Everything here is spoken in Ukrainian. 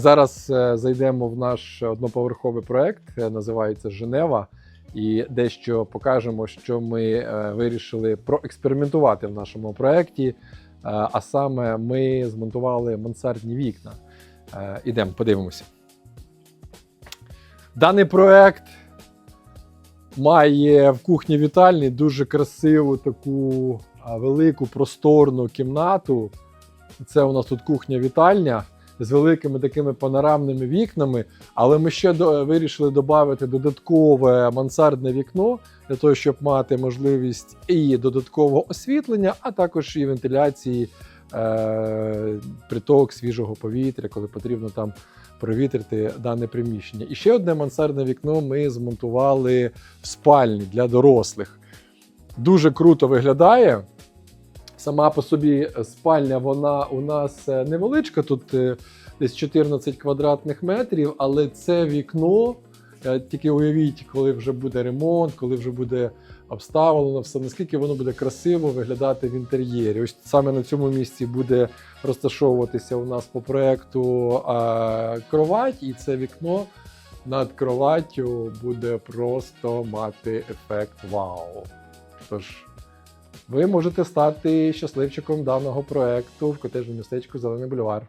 Зараз е, зайдемо в наш одноповерховий проект, е, називається Женева, і дещо покажемо, що ми е, вирішили проекспериментувати в нашому проекті. Е, А саме ми змонтували мансардні вікна. Ідемо, подивимося. Даний проект має в кухні вітальні дуже красиву таку велику просторну кімнату. Це у нас тут кухня-вітальня з великими такими панорамними вікнами. Але ми ще до, вирішили додати додаткове мансардне вікно для того, щоб мати можливість і додаткового освітлення, а також і вентиляції, е, приток свіжого повітря, коли потрібно там провітрити дане приміщення. І ще одне мансардне вікно ми змонтували в спальні для дорослих. Дуже круто виглядає. Сама по собі спальня, вона у нас е, невеличка, тут е, десь 14 квадратних метрів, але це вікно. е, Тільки уявіть, коли вже буде ремонт, коли вже буде обставлено все, наскільки воно буде красиво виглядати в інтер'єрі. Ось саме на цьому місці буде розташовуватися у нас по проекту е, кровать, і це вікно над кроваттю буде просто мати ефект вау. Тож, ви можете стати щасливчиком даного проекту в котежному містечку Зелений бульвар.